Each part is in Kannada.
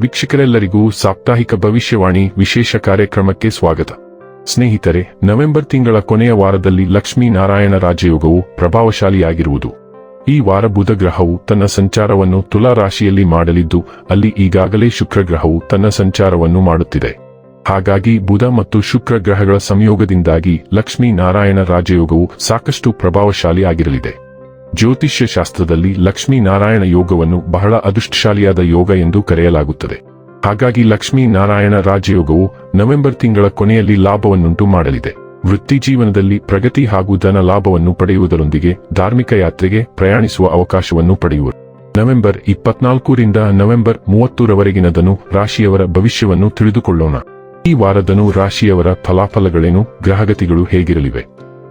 ವೀಕ್ಷಕರೆಲ್ಲರಿಗೂ ಸಾಪ್ತಾಹಿಕ ಭವಿಷ್ಯವಾಣಿ ವಿಶೇಷ ಕಾರ್ಯಕ್ರಮಕ್ಕೆ ಸ್ವಾಗತ. ಸ್ನೇಹಿತರೆ, ನವೆಂಬರ್ ತಿಂಗಳ ಕೊನೆಯ ವಾರದಲ್ಲಿ ಲಕ್ಷ್ಮೀ ನಾರಾಯಣ ರಾಜಯೋಗವು ಪ್ರಭಾವಶಾಲಿಯಾಗಿರುವುದು. ಈ ವಾರ ಬುಧ ಗ್ರಹವು ತನ್ನ ಸಂಚಾರವನ್ನು ತುಲಾ ರಾಶಿಯಲ್ಲಿ ಮಾಡಲಿದ್ದು, ಅಲ್ಲಿ ಈಗಾಗಲೇ ಶುಕ್ರ ಗ್ರಹವು ತನ್ನ ಸಂಚಾರವನ್ನು ಮಾಡುತ್ತಿದೆ. ಹಾಗಾಗಿ ಬುಧ ಮತ್ತು ಶುಕ್ರ ಗ್ರಹಗಳ ಸಂಯೋಗದಿಂದಾಗಿ ಲಕ್ಷ್ಮೀ ನಾರಾಯಣ ರಾಜಯೋಗವು ಸಾಕಷ್ಟು ಪ್ರಭಾವಶಾಲಿ ಆಗಿರಲಿದೆ ಜ್ಯೋತಿಷ್ಯ ಶಾಸ್ತ್ರದಲ್ಲಿ ಲಕ್ಷ್ಮೀ ನಾರಾಯಣ ಯೋಗವನ್ನು ಬಹಳ ಅದೃಷ್ಟಶಾಲಿಯಾದ ಯೋಗ ಎಂದು ಕರೆಯಲಾಗುತ್ತದೆ. ಹಾಗಾಗಿ ಲಕ್ಷ್ಮೀ ನಾರಾಯಣ ರಾಜಯೋಗವು ನವೆಂಬರ್ ತಿಂಗಳ ಕೊನೆಯಲ್ಲಿ ಲಾಭವನ್ನುಂಟು ಮಾಡಲಿದೆ. ವೃತ್ತಿ ಜೀವನದಲ್ಲಿ ಪ್ರಗತಿ ಹಾಗೂ ಧನ ಲಾಭವನ್ನು ಪಡೆಯುವುದರೊಂದಿಗೆ ಧಾರ್ಮಿಕ ಯಾತ್ರೆಗೆ ಪ್ರಯಾಣಿಸುವ ಅವಕಾಶವನ್ನು ಪಡೆಯುವರು. ನವೆಂಬರ್ ಇಪ್ಪತ್ನಾಲ್ಕರಿಂದ ನವೆಂಬರ್ ಮೂವತ್ತರವರೆಗಿನ ಧನು ರಾಶಿಯವರ ಭವಿಷ್ಯವನ್ನು ತಿಳಿದುಕೊಳ್ಳೋಣ. ಈ ವಾರದನು ರಾಶಿಯವರ ಫಲಾಫಲಗಳೇನು, ಗ್ರಹಗತಿಗಳು ಹೇಗಿರಲಿವೆ?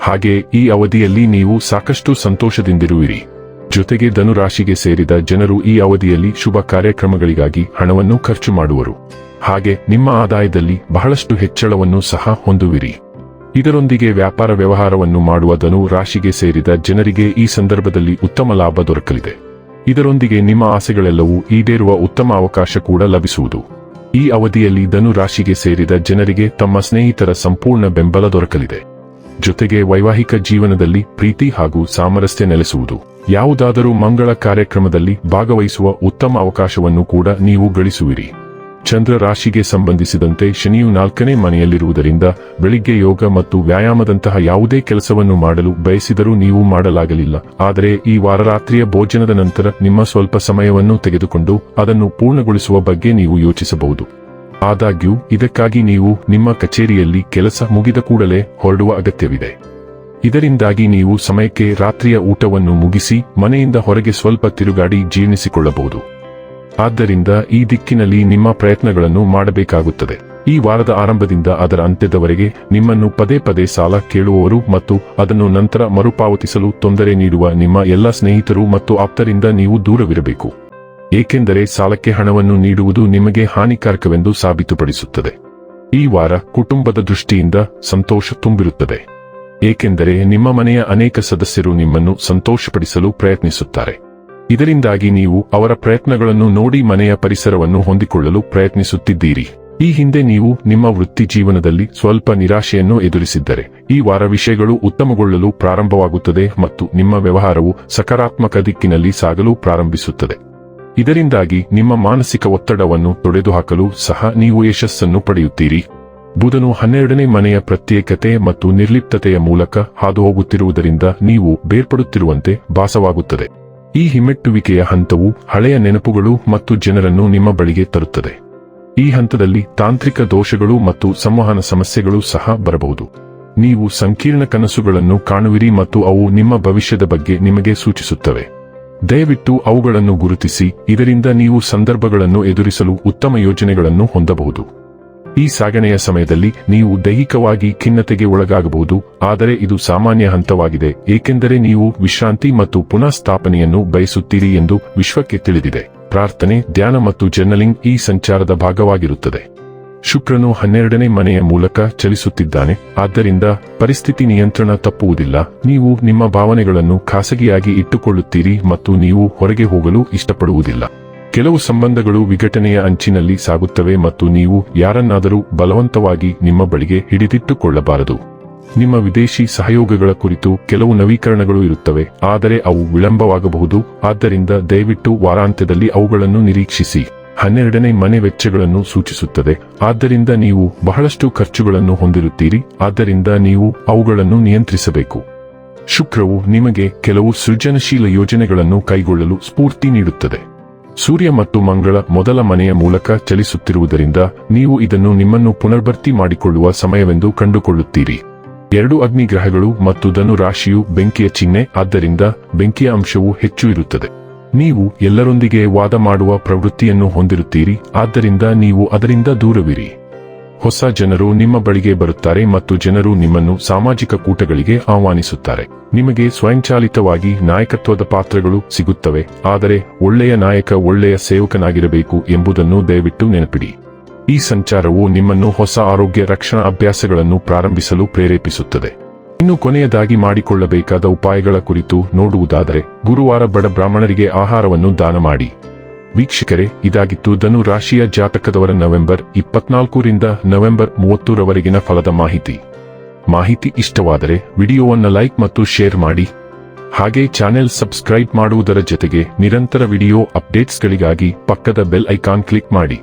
ಹಾಗೆ ಈ ಅವಧಿಯಲ್ಲಿ ನೀವು ಸಾಕಷ್ಟು ಸಂತೋಷದಿಂದಿರುವಿರಿ. ಜೊತೆಗೆ ಧನುರಾಶಿಗೆ ಸೇರಿದ ಜನರು ಈ ಅವಧಿಯಲ್ಲಿ ಶುಭ ಕಾರ್ಯಕ್ರಮಗಳಿಗಾಗಿ ಹಣವನ್ನು ಖರ್ಚು ಮಾಡುವರು. ಹಾಗೆ ನಿಮ್ಮ ಆದಾಯದಲ್ಲಿ ಬಹಳಷ್ಟು ಹೆಚ್ಚಳವನ್ನು ಸಹ ಹೊಂದುವಿರಿ. ಇದರೊಂದಿಗೆ ವ್ಯಾಪಾರ ವ್ಯವಹಾರವನ್ನು ಮಾಡುವ ಧನು ರಾಶಿಗೆ ಸೇರಿದ ಜನರಿಗೆ ಈ ಸಂದರ್ಭದಲ್ಲಿ ಉತ್ತಮ ಲಾಭ ದೊರಕಲಿದೆ. ಇದರೊಂದಿಗೆ ನಿಮ್ಮ ಆಸೆಗಳೆಲ್ಲವೂ ಈಡೇರುವ ಉತ್ತಮ ಅವಕಾಶ ಕೂಡ ಲಭಿಸುವುದು. ಈ ಅವಧಿಯಲ್ಲಿ ಧನು ರಾಶಿಗೆ ಸೇರಿದ ಜನರಿಗೆ ತಮ್ಮ ಸ್ನೇಹಿತರ ಸಂಪೂರ್ಣ ಬೆಂಬಲ ದೊರಕಲಿದೆ. ಜೊತೆಗೆ ವೈವಾಹಿಕ ಜೀವನದಲ್ಲಿ ಪ್ರೀತಿ ಹಾಗೂ ಸಾಮರಸ್ಯ ನೆಲೆಸುವುದು. ಯಾವುದಾದರೂ ಮಂಗಳ ಕಾರ್ಯಕ್ರಮದಲ್ಲಿ ಭಾಗವಹಿಸುವ ಉತ್ತಮ ಅವಕಾಶವನ್ನು ಕೂಡ ನೀವು ಗಳಿಸುವಿರಿ. ಚಂದ್ರ ರಾಶಿಗೆ ಸಂಬಂಧಿಸಿದಂತೆ ಶನಿಯು ನಾಲ್ಕನೇ ಮನೆಯಲ್ಲಿರುವುದರಿಂದ ಬೆಳಿಗ್ಗೆ ಯೋಗ ಮತ್ತು ವ್ಯಾಯಾಮದಂತಹ ಯಾವುದೇ ಕೆಲಸವನ್ನು ಮಾಡಲು ಬಯಸಿದರೂ ನೀವು ಮಾಡಲಾಗಲಿಲ್ಲ. ಆದರೆ ಈ ವಾರರಾತ್ರಿಯ ಭೋಜನದ ನಂತರ ನಿಮ್ಮ ಸ್ವಲ್ಪ ಸಮಯವನ್ನು ತೆಗೆದುಕೊಂಡು ಅದನ್ನು ಪೂರ್ಣಗೊಳಿಸುವ ಬಗ್ಗೆ ನೀವು ಯೋಚಿಸಬಹುದು. ಆದಾಗ್ಯೂ, ಇದಕ್ಕಾಗಿ ನೀವು ನಿಮ್ಮ ಕಚೇರಿಯಲ್ಲಿ ಕೆಲಸ ಮುಗಿದ ಕೂಡಲೇ ಹೊರಡುವ ಅಗತ್ಯವಿದೆ. ಇದರಿಂದಾಗಿ ನೀವು ಸಮಯಕ್ಕೆ ರಾತ್ರಿಯ ಊಟವನ್ನು ಮುಗಿಸಿ, ಮನೆಯಿಂದ ಹೊರಗೆ ಸ್ವಲ್ಪ ತಿರುಗಾಡಿ ಜೀರ್ಣಿಸಿಕೊಳ್ಳಬಹುದು. ಆದ್ದರಿಂದ ಈ ದಿಕ್ಕಿನಲ್ಲಿ ನಿಮ್ಮ ಪ್ರಯತ್ನಗಳನ್ನು ಮಾಡಬೇಕಾಗುತ್ತದೆ. ಈ ವಾರದ ಆರಂಭದಿಂದ ಅದರ ಅಂತ್ಯದವರೆಗೆ ನಿಮ್ಮನ್ನು ಪದೇ ಪದೇ ಸಾಲ ಕೇಳುವವರು ಮತ್ತು ಅದನ್ನು ನಂತರ ಮರುಪಾವತಿಸಲು ತೊಂದರೆ ನೀಡುವ ನಿಮ್ಮ ಎಲ್ಲ ಸ್ನೇಹಿತರು ಮತ್ತು ಆಪ್ತರಿಂದ ನೀವು ದೂರವಿರಬೇಕು. ಏಕೆಂದರೆ ಸಾಲಕ್ಕೆ ಹಣವನ್ನು ನೀಡುವುದು ನಿಮಗೆ ಹಾನಿಕಾರಕವೆಂದು ಸಾಬೀತುಪಡಿಸುತ್ತದೆ. ಈ ವಾರ ಕುಟುಂಬದ ದೃಷ್ಟಿಯಿಂದ ಸಂತೋಷ ತುಂಬಿರುತ್ತದೆ. ಏಕೆಂದರೆ ನಿಮ್ಮ ಮನೆಯ ಅನೇಕ ಸದಸ್ಯರು ನಿಮ್ಮನ್ನು ಸಂತೋಷಪಡಿಸಲು ಪ್ರಯತ್ನಿಸುತ್ತಾರೆ. ಇದರಿಂದಾಗಿ ನೀವು ಅವರ ಪ್ರಯತ್ನಗಳನ್ನು ನೋಡಿ ಮನೆಯ ಪರಿಸರವನ್ನು ಹೊಂದಿಕೊಳ್ಳಲು ಪ್ರಯತ್ನಿಸುತ್ತಿದ್ದೀರಿ. ಈ ಹಿಂದೆ ನೀವು ನಿಮ್ಮ ವೃತ್ತಿ ಜೀವನದಲ್ಲಿ ಸ್ವಲ್ಪ ನಿರಾಶೆಯನ್ನು ಎದುರಿಸಿದ್ದರೆ, ಈ ವಾರ ವಿಷಯಗಳು ಉತ್ತಮಗೊಳ್ಳಲು ಪ್ರಾರಂಭವಾಗುತ್ತದೆ ಮತ್ತು ನಿಮ್ಮ ವ್ಯವಹಾರವು ಸಕಾರಾತ್ಮಕ ದಿಕ್ಕಿನಲ್ಲಿ ಸಾಗಲು ಪ್ರಾರಂಭಿಸುತ್ತದೆ. ಇದರಿಂದಾಗಿ ನಿಮ್ಮ ಮಾನಸಿಕ ಒತ್ತಡವನ್ನು ತೊಡೆದುಹಾಕಲು ಸಹ ನೀವು ಯಶಸ್ಸನ್ನು ಪಡೆಯುತ್ತೀರಿ. ಬುಧನು ಹನ್ನೆರಡನೇ ಮನೆಯ ಪ್ರತ್ಯೇಕತೆ ಮತ್ತು ನಿರ್ಲಿಪ್ತತೆಯ ಮೂಲಕ ಹಾದುಹೋಗುತ್ತಿರುವುದರಿಂದ ನೀವು ಬೇರ್ಪಡುತ್ತಿರುವಂತೆ ಭಾಸವಾಗುತ್ತದೆ. ಈ ಹಿಮ್ಮೆಟ್ಟುವಿಕೆಯ ಹಂತವು ಹಳೆಯ ನೆನಪುಗಳು ಮತ್ತು ಜನರನ್ನು ನಿಮ್ಮ ಬಳಿಗೆ ತರುತ್ತದೆ. ಈ ಹಂತದಲ್ಲಿ ತಾಂತ್ರಿಕ ದೋಷಗಳು ಮತ್ತು ಸಂವಹನ ಸಮಸ್ಯೆಗಳು ಸಹ ಬರಬಹುದು. ನೀವು ಸಂಕೀರ್ಣ ಕನಸುಗಳನ್ನು ಕಾಣುವಿರಿ ಮತ್ತು ಅವು ನಿಮ್ಮ ಭವಿಷ್ಯದ ಬಗ್ಗೆ ನಿಮಗೆ ಸೂಚಿಸುತ್ತವೆ. ದಯವಿಟ್ಟು ಅವುಗಳನ್ನು ಗುರುತಿಸಿ, ಇದರಿಂದ ನೀವು ಸಂದರ್ಭಗಳನ್ನು ಎದುರಿಸಲು ಉತ್ತಮ ಯೋಜನೆಗಳನ್ನು ಹೊಂದಬಹುದು. ಈ ಸಾಗಣೆಯ ಸಮಯದಲ್ಲಿ ನೀವು ದೈಹಿಕವಾಗಿ ಖಿನ್ನತೆಗೆ ಒಳಗಾಗಬಹುದು, ಆದರೆ ಇದು ಸಾಮಾನ್ಯ ಹಂತವಾಗಿದೆ, ಏಕೆಂದರೆ ನೀವು ವಿಶ್ರಾಂತಿ ಮತ್ತು ಪುನಃಸ್ಥಾಪನೆಯನ್ನು ಬಯಸುತ್ತೀರಿ ಎಂದು ವಿಶ್ವಕ್ಕೆ ತಿಳಿದಿದೆ. ಪ್ರಾರ್ಥನೆ, ಧ್ಯಾನ ಮತ್ತು ಜರ್ನಲಿಂಗ್ ಈ ಸಂಚಾರದ ಭಾಗವಾಗಿರುತ್ತದೆ. ಶುಕ್ರನು ಹನ್ನೆರಡನೇ ಮನೆಯ ಮೂಲಕ ಚಲಿಸುತ್ತಿದ್ದಾನೆ. ಆದ್ದರಿಂದ ಪರಿಸ್ಥಿತಿ ನಿಯಂತ್ರಣ ತಪ್ಪುವುದಿಲ್ಲ. ನೀವು ನಿಮ್ಮ ಭಾವನೆಗಳನ್ನು ಖಾಸಗಿಯಾಗಿ ಇಟ್ಟುಕೊಳ್ಳುತ್ತೀರಿ ಮತ್ತು ನೀವು ಹೊರಗೆ ಹೋಗಲು ಇಷ್ಟಪಡುವುದಿಲ್ಲ. ಕೆಲವು ಸಂಬಂಧಗಳು ವಿಘಟನೆಯ ಅಂಚಿನಲ್ಲಿ ಸಾಗುತ್ತವೆ ಮತ್ತು ನೀವು ಯಾರನ್ನಾದರೂ ಬಲವಂತವಾಗಿ ನಿಮ್ಮ ಬಳಿಗೆ ಹಿಡಿದಿಟ್ಟುಕೊಳ್ಳಬಾರದು. ನಿಮ್ಮ ವಿದೇಶಿ ಸಹಯೋಗಗಳ ಕುರಿತು ಕೆಲವು ನವೀಕರಣಗಳು ಇರುತ್ತವೆ, ಆದರೆ ಅವು ವಿಳಂಬವಾಗಬಹುದು. ಆದ್ದರಿಂದ ದಯವಿಟ್ಟು ವಾರಾಂತ್ಯದಲ್ಲಿ ಅವುಗಳನ್ನು ನಿರೀಕ್ಷಿಸಿ. ಹನ್ನೆರಡನೇ ಮನೆ ವೆಚ್ಚಗಳನ್ನು ಸೂಚಿಸುತ್ತದೆ. ಆದ್ದರಿಂದ ನೀವು ಬಹಳಷ್ಟು ಖರ್ಚುಗಳನ್ನು ಹೊಂದಿರುತ್ತೀರಿ. ಆದ್ದರಿಂದ ನೀವು ಅವುಗಳನ್ನು ನಿಯಂತ್ರಿಸಬೇಕು. ಶುಕ್ರವು ನಿಮಗೆ ಕೆಲವು ಸೃಜನಶೀಲ ಯೋಜನೆಗಳನ್ನು ಕೈಗೊಳ್ಳಲು ಸ್ಫೂರ್ತಿ ನೀಡುತ್ತದೆ. ಸೂರ್ಯ ಮತ್ತು ಮಂಗಳ ಮೊದಲ ಮನೆಯ ಮೂಲಕ ಚಲಿಸುತ್ತಿರುವುದರಿಂದ ನೀವು ಇದನ್ನು ನಿಮ್ಮನ್ನು ಪುನರ್ಭರ್ತಿ ಮಾಡಿಕೊಳ್ಳುವ ಸಮಯವೆಂದು ಕಂಡುಕೊಳ್ಳುತ್ತೀರಿ. ಎರಡು ಅಗ್ನಿಗ್ರಹಗಳು ಮತ್ತು ಧನು ರಾಶಿಯು ಬೆಂಕಿಯ ಚಿಹ್ನೆ. ಆದ್ದರಿಂದ ಬೆಂಕಿಯ ಅಂಶವು ಹೆಚ್ಚು ಇರುತ್ತದೆ. ನೀವು ಎಲ್ಲರೊಂದಿಗೆ ವಾದ ಮಾಡುವ ಪ್ರವೃತ್ತಿಯನ್ನು ಹೊಂದಿರುತ್ತೀರಿ, ಆದ್ದರಿಂದ ನೀವು ಅದರಿಂದ ದೂರವಿರಿ. ಹೊಸ ಜನರು ನಿಮ್ಮ ಬಳಿಗೆ ಬರುತ್ತಾರೆ ಮತ್ತು ಜನರು ನಿಮ್ಮನ್ನು ಸಾಮಾಜಿಕ ಕೂಟಗಳಿಗೆ ಆಹ್ವಾನಿಸುತ್ತಾರೆ. ನಿಮಗೆ ಸ್ವಯಂಚಾಲಿತವಾಗಿ ನಾಯಕತ್ವದ ಪಾತ್ರಗಳು ಸಿಗುತ್ತವೆ, ಆದರೆ ಒಳ್ಳೆಯ ನಾಯಕ ಒಳ್ಳೆಯ ಸೇವಕನಾಗಿರಬೇಕು ಎಂಬುದನ್ನು ದಯವಿಟ್ಟು ನೆನಪಿಡಿ. ಈ ಸಂಚಾರವು ನಿಮ್ಮನ್ನು ಹೊಸ ಆರೋಗ್ಯ ರಕ್ಷಣಾ ಅಭ್ಯಾಸಗಳನ್ನು ಪ್ರಾರಂಭಿಸಲು ಪ್ರೇರೇಪಿಸುತ್ತದೆ. ಇನ್ನು ಕೊನೆಯದಾಗಿ ಮಾಡಿಕೊಳ್ಳಬೇಕಾದ ಉಪಾಯಗಳ ಕುರಿತು ನೋಡುವುದಾದರೆ, ಗುರುವಾರ ಬಡ ಬ್ರಾಹ್ಮಣರಿಗೆ ಆಹಾರವನ್ನು ದಾನ ಮಾಡಿ. ವೀಕ್ಷಕರೇ, ಇದಾಗಿತ್ತು ಧನು ರಾಶಿಯ ಜಾತಕದವರ ನವೆಂಬರ್ ಇಪ್ಪತ್ನಾಲ್ಕರಿಂದ ನವೆಂಬರ್ ಮೂವತ್ತರವರೆಗಿನ ಫಲದ ಮಾಹಿತಿ. ಮಾಹಿತಿ ಇಷ್ಟವಾದರೆ ವಿಡಿಯೋವನ್ನು ಲೈಕ್ ಮತ್ತು ಶೇರ್ ಮಾಡಿ. ಹಾಗೆ ಚಾನೆಲ್ ಸಬ್ಸ್ಕ್ರೈಬ್ ಮಾಡುವುದರ ಜೊತೆಗೆ ನಿರಂತರ ವಿಡಿಯೋ ಅಪ್ಡೇಟ್ಸ್ಗಳಿಗಾಗಿ ಪಕ್ಕದ ಬೆಲ್ ಐಕಾನ್ ಕ್ಲಿಕ್ ಮಾಡಿ.